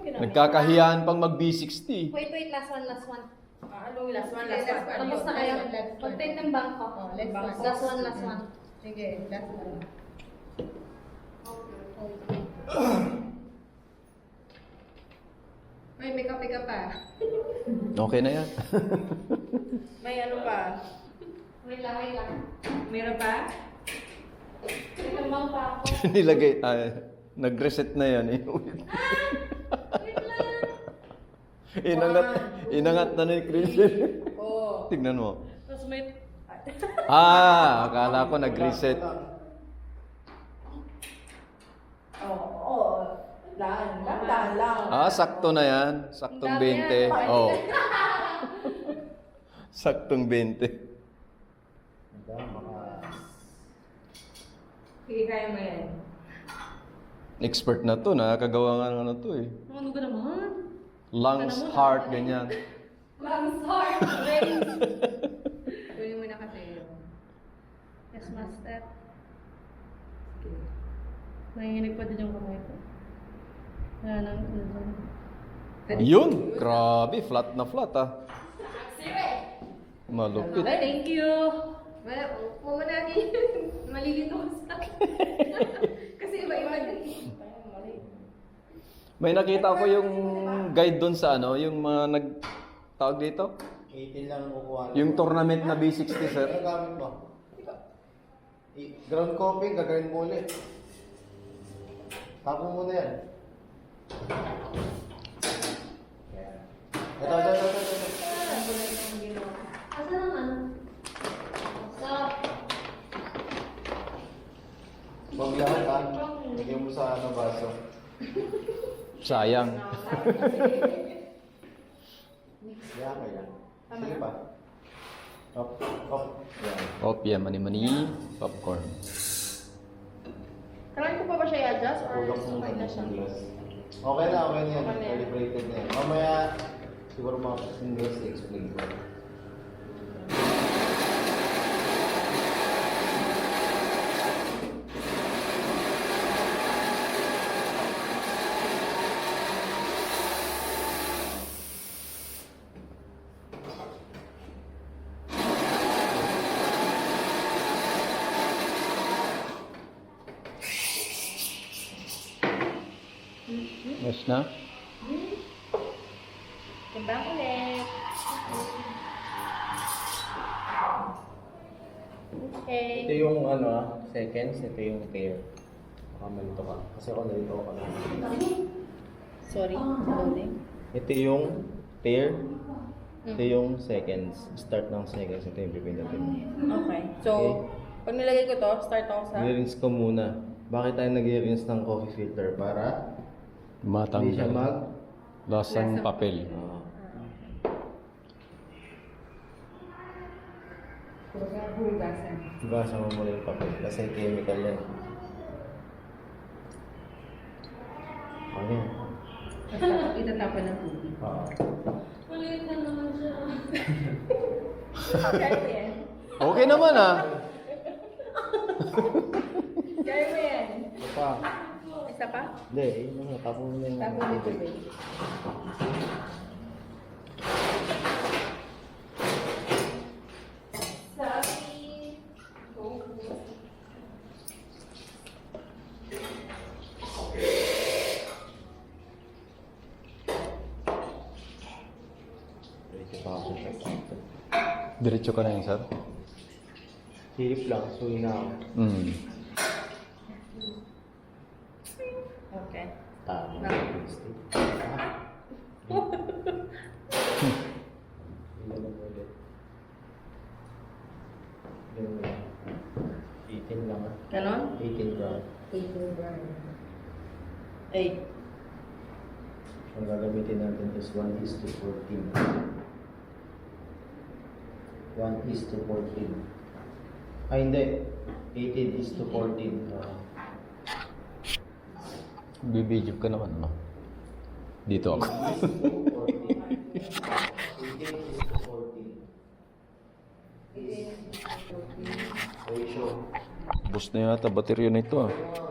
Nagkakahiyaan pang mag B60. Wait, wait, last one, last one. Ah, ano yung last one? Last one. Tapos na kayo. Mag-take ng bangko. Oh, let's Bangko. go. Last one, last one. Sige, last one. May may kape ka pa. Okay na yan. May ano pa? Wait lang, wait lang. Meron pa? Take ng bangko ako. Nilagay, ah, nag-reset na yan. eh. Inangat, inangat na ni Chris. Oo. Tignan mo. Tapos may... Ah, akala ko nag-reset. Oo. Oo. Dahan. Dahan dahan lang. Ah, sakto na yan. Saktong dami 20. yan. Oh. Saktong 20. Sige, kaya mo yan. Expert na to. Nakakagawa nga ng ano to eh. Ano ka naman? Lungs, heart, ganyan. Lungs, heart, brains. Kunin mo na kasi. Yes, master. Nanginginig pa din yung kamay ko. Wala nang ano dyan. Yun! Grabe, flat na flat ah. Malupit. Ay, thank you. Wala, huwag mo natin malilito ka sa Kasi iba-iba din. May nakita ko yung guide doon sa ano, yung mga nag... Tawag dito? 18 lang ang kukuha. Yung tournament na B60, sir. Ano gamit mo? I- ground copy, gagawin mo ulit. Tapo mo na yan. Ito, ito, ito, ito, ito. Asa naman? Stop. Huwag lahat ha. Lagyan mo sa ano, baso. Sayang. Yan, kaya. Sige pa. Up, up. Yan. Opia, mani-mani, popcorn. Kailangan ko pa ba siya i-adjust or okay na siya? Okay na, okay na yan. Okay na yan. Calibrated na yan. Mamaya, siguro mga singles i-explain ko. Yes na? Timbang ulit. Okay. Ito yung ano ah, seconds, ito yung pair. Baka malito ka. Kasi ako nalito ako na. Sorry, loading. Ito yung pair. Ito yung seconds. Start ng seconds. Ito yung pipindutin mo. Okay. So, pag nilagay ko to, start ako sa... I-rinse ko muna. Bakit tayo nag-rinse ng coffee filter? Para hindi siya Matanggal. mag... Lasang papel. Ah. Hugasan. Basa mo muna yung papel. Kasi chemical yan. Ano yan? Itatapan ng tubig. Ah. Ulit na naman siya. Kaya mo yan. Okay naman ah. Kaya mo yan. Ito pa. Isa pa? Hindi, yun na. Tapos mo yung... Tapos mo tubig. Diretso ka na yun, sir? Hilip lang. Suwi na ako. Hmm. Okay. Tama. Mo lang? 18 lang ah. Ganon? 18 gram. 18 gram. Eight. Ang gagamitin natin is 1 is to 14. 1 is to 14. Ay, hindi. 18 is to 14. Ah. Bibidyo ka naman, ano? Dito ako. 18 is to 14. Ratio. Bus na yata baterya nito ah. Mga